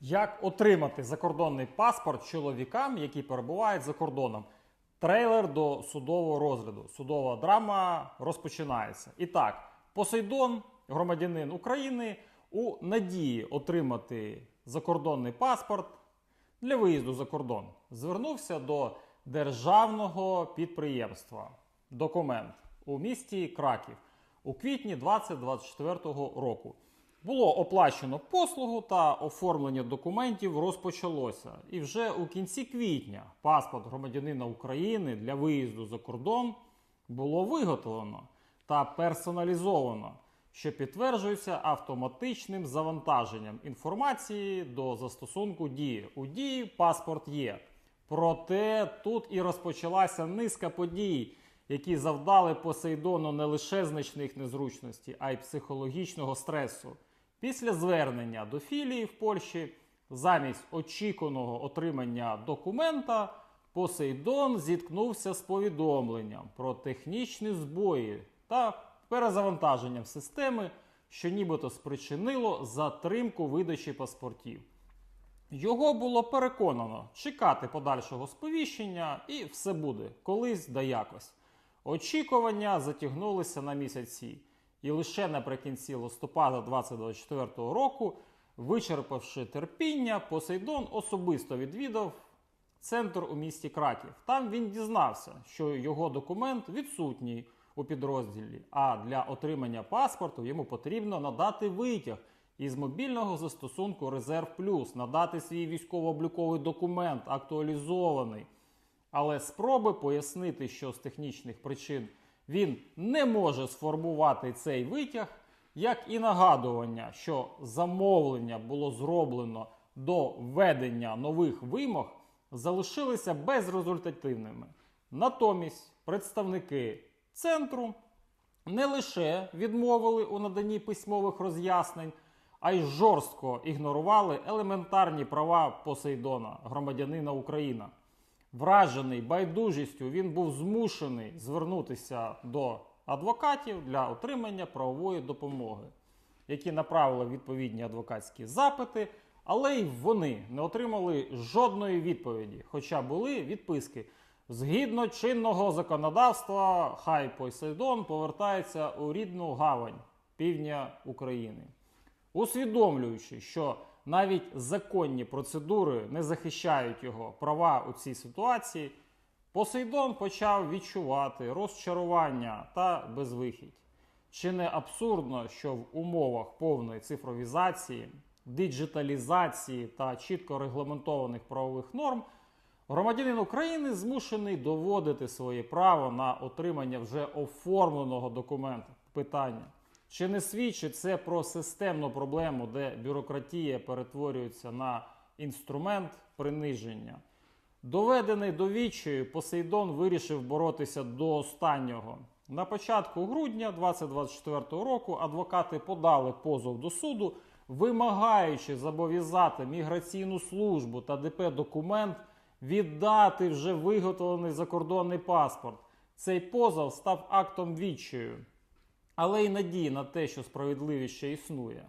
Як отримати закордонний паспорт чоловікам, які перебувають за кордоном? Трейлер до судового розгляду. Судова драма розпочинається. І так, Посейдон, громадянин України, у надії отримати закордонний паспорт для виїзду за кордон, звернувся до державного підприємства документ у місті Краків у квітні 2024 року. Було оплачено послугу та оформлення документів розпочалося. І вже у кінці квітня паспорт громадянина України для виїзду за кордон було виготовлено та персоналізовано, що підтверджується автоматичним завантаженням інформації до застосунку дії. У дії паспорт є. Проте тут і розпочалася низка подій, які завдали Посейдону не лише значних незручностей, а й психологічного стресу. Після звернення до філії в Польщі, замість очікуваного отримання документа, Посейдон зіткнувся з повідомленням про технічні збої та перезавантаженням системи, що нібито спричинило затримку видачі паспортів. Його було переконано чекати подальшого сповіщення, і все буде колись да якось. Очікування затягнулися на місяці, і лише наприкінці листопада 2024 року, вичерпавши терпіння, Посейдон особисто відвідав центр у місті Краків. Там він дізнався, що його документ відсутній у підрозділі, а для отримання паспорту йому потрібно надати витяг із мобільного застосунку Резерв Плюс, надати свій військово-обліковий документ актуалізований. Але спроби пояснити, що з технічних причин він не може сформувати цей витяг, як і нагадування, що замовлення було зроблено до введення нових вимог, залишилися безрезультативними. Натомість представники центру не лише відмовили у наданні письмових роз'яснень, а й жорстко ігнорували елементарні права Посейдона, громадянина України. Вражений байдужістю, він був змушений звернутися до адвокатів для отримання правової допомоги, які направили відповідні адвокатські запити, але й вони не отримали жодної відповіді, хоча були відписки. Згідно чинного законодавства, хай Посейдон повертається у рідну гавань півдня України усвідомлюючи, що навіть законні процедури не захищають його права у цій ситуації, Посейдон почав відчувати розчарування та безвихідь. Чи не абсурдно, що в умовах повної цифровізації, диджиталізації та чітко регламентованих правових норм громадянин України змушений доводити своє право на отримання вже оформленого документа? Питання. Чи не свідчить це про системну проблему, де бюрократія перетворюється на інструмент приниження? Доведений до відчаю, Посейдон вирішив боротися до останнього. На початку грудня 2024 року адвокати подали позов до суду, вимагаючи зобов'язати міграційну службу та ДП документ віддати вже виготовлений закордонний паспорт. Цей позов став актом відчаю але й надії на те, що справедливість ще існує.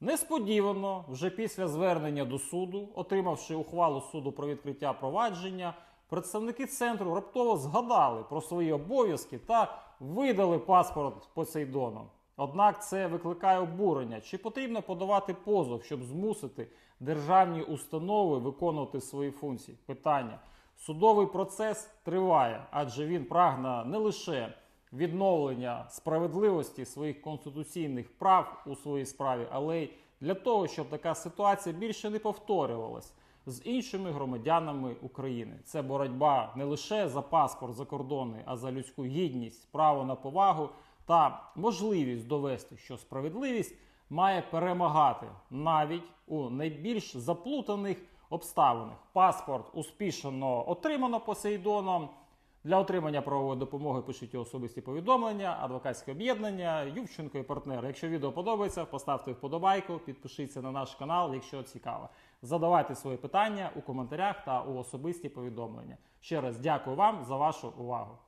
Несподівано, вже після звернення до суду, отримавши ухвалу суду про відкриття провадження, представники центру раптово згадали про свої обов'язки та видали паспорт Посейдону. Однак це викликає обурення. Чи потрібно подавати позов, щоб змусити державні установи виконувати свої функції? Питання. Судовий процес триває, адже він прагне не лише відновлення справедливості своїх конституційних прав у своїй справі, але й для того, щоб така ситуація більше не повторювалась з іншими громадянами України. Це боротьба не лише за паспорт закордонний, а за людську гідність, право на повагу та можливість довести, що справедливість має перемагати навіть у найбільш заплутаних обставинах. Паспорт успішно отримано Посейдоном. Для отримання правової допомоги пишіть особисті повідомлення, адвокатське об'єднання, Ювченко і партнери. Якщо відео подобається, поставте вподобайку, підпишіться на наш канал, якщо цікаво. Задавайте свої питання у коментарях та у особисті повідомлення. Ще раз дякую вам за вашу увагу.